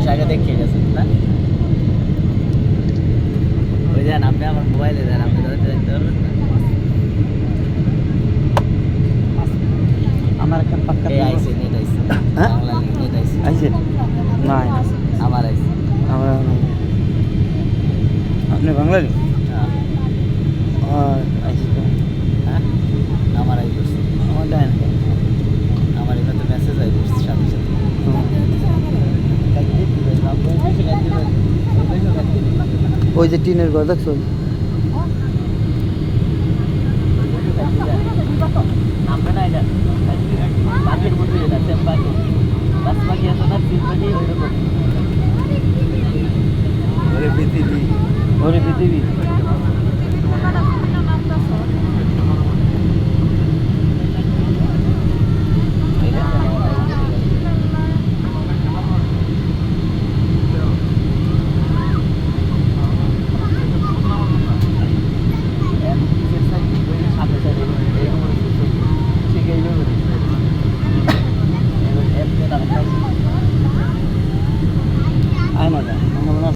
মাস আগে দেখে গেছেন না? ওই যান আপনি আমার মোবাইলে দেন আপনি তাদের দেখতে পারবেন না? আমার একটা পাক্কা আইসে নেট আইসে? বাংলা নেট আইসে। না আমার আইসে। আমরা আপনি বাঙালি? হ্যাঁ। ওই যে টিনের ঘর দেখছ? আমরা না 山じゃん。